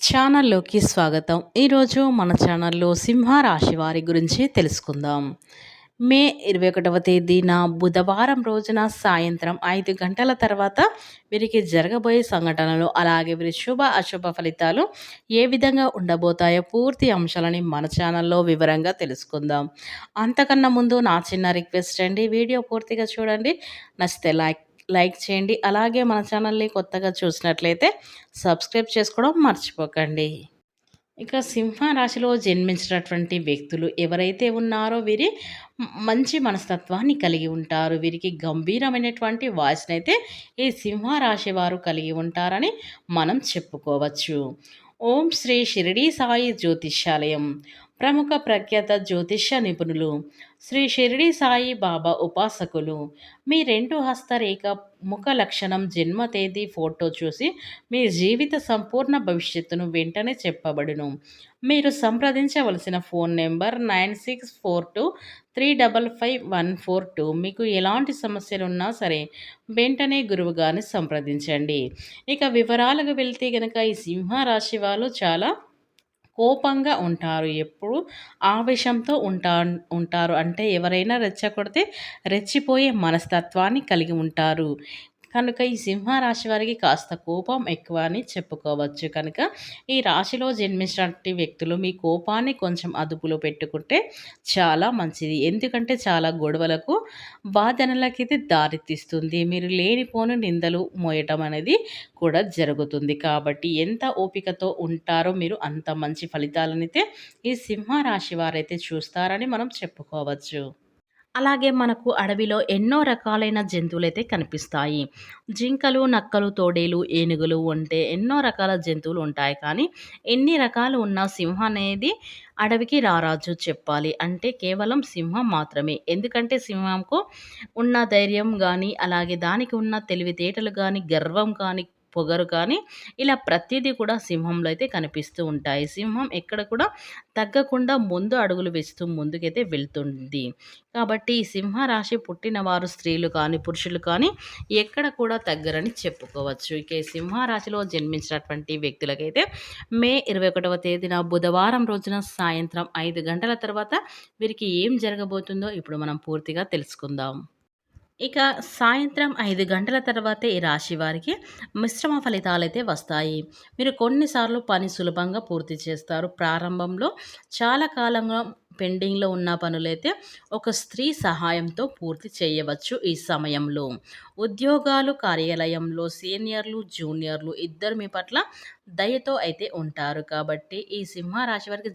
ఛానల్లోకి స్వాగతం. ఈరోజు మన ఛానల్లో సింహరాశి వారి గురించి తెలుసుకుందాం. మే ఇరవై ఒకటవ తేదీన బుధవారం రోజున సాయంత్రం ఐదు గంటల తర్వాత వీరికి జరగబోయే సంఘటనలు అలాగే వీరి శుభ అశుభ ఫలితాలు ఏ విధంగా ఉండబోతాయో పూర్తి అంశాలని మన ఛానల్లో వివరంగా తెలుసుకుందాం. అంతకన్నా ముందు నా చిన్న రిక్వెస్ట్ అండి వీడియో పూర్తిగా చూడండి. నచ్చితే లైక్ లైక్ చేయండి. అలాగే మన ఛానల్ని కొత్తగా చూసినట్లయితే సబ్స్క్రైబ్ చేసుకోవడం మర్చిపోకండి. ఇక సింహరాశిలో జన్మించినటువంటి వ్యక్తులు ఎవరైతే ఉన్నారో వీరి మంచి మనస్తత్వాన్ని కలిగి ఉంటారు. వీరికి గంభీరమైనటువంటి వాయిస్ని అయితే ఈ సింహ రాశి వారు కలిగి ఉంటారని మనం చెప్పుకోవచ్చు. ఓం శ్రీ షిరిడి సాయి జ్యోతిష్యాలయం. ప్రముఖ ప్రఖ్యాత జ్యోతిష్య నిపుణులు శ్రీ షిరిడి సాయి బాబా ఉపాసకులు. మీ రెండు హస్తరేఖ ముఖ లక్షణం జన్మ తేదీ ఫోటో చూసి మీ జీవిత సంపూర్ణ భవిష్యత్తును వెంటనే చెప్పబడును. మీరు సంప్రదించవలసిన phone number nine six four two three double five one four two. మీకు ఎలాంటి సమస్యలు ఉన్నా సరే వెంటనే గురువుగారిని సంప్రదించండి. ఇక వివరాలకు వెళ్తే కనుక ఈ సింహరాశి వాళ్ళు చాలా కోపంగా ఉంటారు. ఎప్పుడు ఆవేశంతో ఉంటా ఉంటారు. అంటే ఎవరైనా రెచ్చగొడితే రెచ్చిపోయే మనస్తత్వాన్ని కలిగి ఉంటారు. కనుక ఈ సింహరాశి వారికి కాస్త కోపం ఎక్కువ అని చెప్పుకోవచ్చు. కనుక ఈ రాశిలో జన్మించినటువంటి వ్యక్తులు మీ కోపాన్ని కొంచెం అదుపులో పెట్టుకుంటే చాలా మంచిది. ఎందుకంటే చాలా గొడవలకు వాదనలకైతే దారితీస్తుంది. మీరు లేనిపోని నిందలు మోయటం అనేది కూడా జరుగుతుంది. కాబట్టి ఎంత ఓపికతో ఉంటారో మీరు అంత మంచి ఫలితాలనైతే ఈ సింహరాశి వారైతే చూస్తారని మనం చెప్పుకోవచ్చు. అలాగే మనకు అడవిలో ఎన్నో రకాలైన జంతువులైతే కనిపిస్తాయి. జింకలు నక్కలు తోడేలు ఏనుగులు ఉంటే ఎన్నో రకాల జంతువులు ఉంటాయి. కానీ ఎన్ని రకాలు ఉన్న సింహం అనేది అడవికి రారాజు చెప్పాలి. అంటే కేవలం సింహం మాత్రమే. ఎందుకంటే సింహంకు ఉన్న ధైర్యం కానీ అలాగే దానికి ఉన్న తెలివితేటలు కానీ గర్వం కానీ పొగరు కానీ ఇలా ప్రతిదీ కూడా సింహంలో అయితే కనిపిస్తూ ఉంటాయి. సింహం ఎక్కడ కూడా తగ్గకుండా ముందు అడుగులు వేస్తూ ముందుకైతే వెళ్తుంది. కాబట్టి ఈ సింహరాశి పుట్టిన వారు స్త్రీలు కానీ పురుషులు కానీ ఎక్కడ కూడా తగ్గరని చెప్పుకోవచ్చు. ఇక ఈ సింహరాశిలో జన్మించినటువంటి వ్యక్తులకైతే మే ఇరవై ఒకటవ తేదీన బుధవారం రోజున సాయంత్రం ఐదు గంటల తర్వాత వీరికి ఏం జరగబోతుందో ఇప్పుడు మనం పూర్తిగా తెలుసుకుందాం. ఇక సాయంత్రం ఐదు గంటల తర్వాతే ఈ రాశి వారికి మిశ్రమ ఫలితాలు అయితే వస్తాయి. మీరు కొన్నిసార్లు పని సులభంగా పూర్తి చేస్తారు. ప్రారంభంలో చాలా కాలంగా పెండింగ్లో ఉన్న పనులైతే ఒక స్త్రీ సహాయంతో పూర్తి చేయవచ్చు ఈ సమయంలో. ఉద్యోగాలు కార్యాలయంలో సీనియర్లు జూనియర్లు ఇద్దరు మీ పట్ల దయతో అయితే ఉంటారు. కాబట్టి ఈ సింహరాశి వారికి